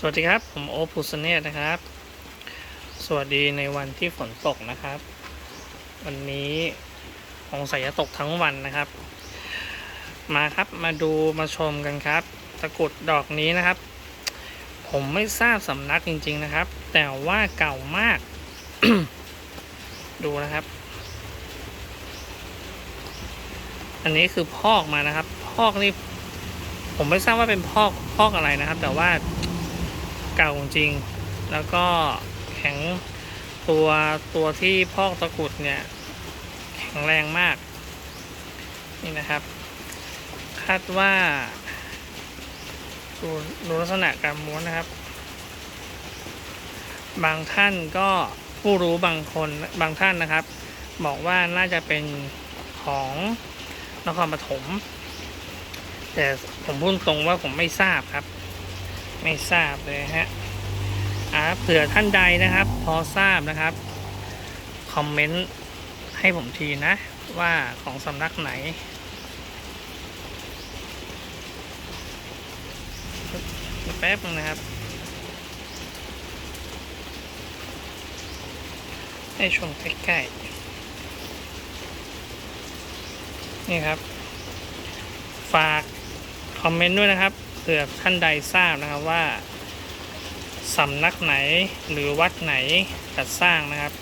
สวัสดีครับ ผมโอภูสเนตนะครับ สวัสดีในวันที่ฝนตกนะครับ วันนี้สงสัยจะตกทั้งวันนะครับ มาครับมาดูมาชมกันครับ ตะกรุดดอกนี้นะครับ ผมไม่ทราบสำนักจริง ๆนะครับ แต่ว่าเก่ามาก ดูนะครับ อันนี้คือพอกมานะครับ พอกนี่ผมไม่ทราบว่าเป็นพอกพอกอะไรนะครับ แต่ว่า เก่าจริง แล้วก็แข็งตัวตัวที่พอกตะกรุดเนี่ยแข็งแรงมาก นี่นะครับ คาดว่าดูดูลักษณะการม้วนนะครับ บางท่านก็ผู้รู้บางคนบางท่านนะครับ บอกว่าน่าจะเป็นของนครปฐมแต่ผมพูดตรงว่าผมไม่ทราบครับ ไม่ทราบเลยฮะอ่าเผื่อท่านใดนะครับ พอทราบนะครับ คอมเมนต์ให้ผมทีนะ ว่าของสำนักไหน แป๊บนึงนะครับ ให้ชมใกล้ๆ นี่ครับ ฝากคอมเมนต์ด้วยนะครับ ผื่อท่านใดทราบนะครับว่าสำนักไหนหรือวัดไหนจัดสร้างนะครับ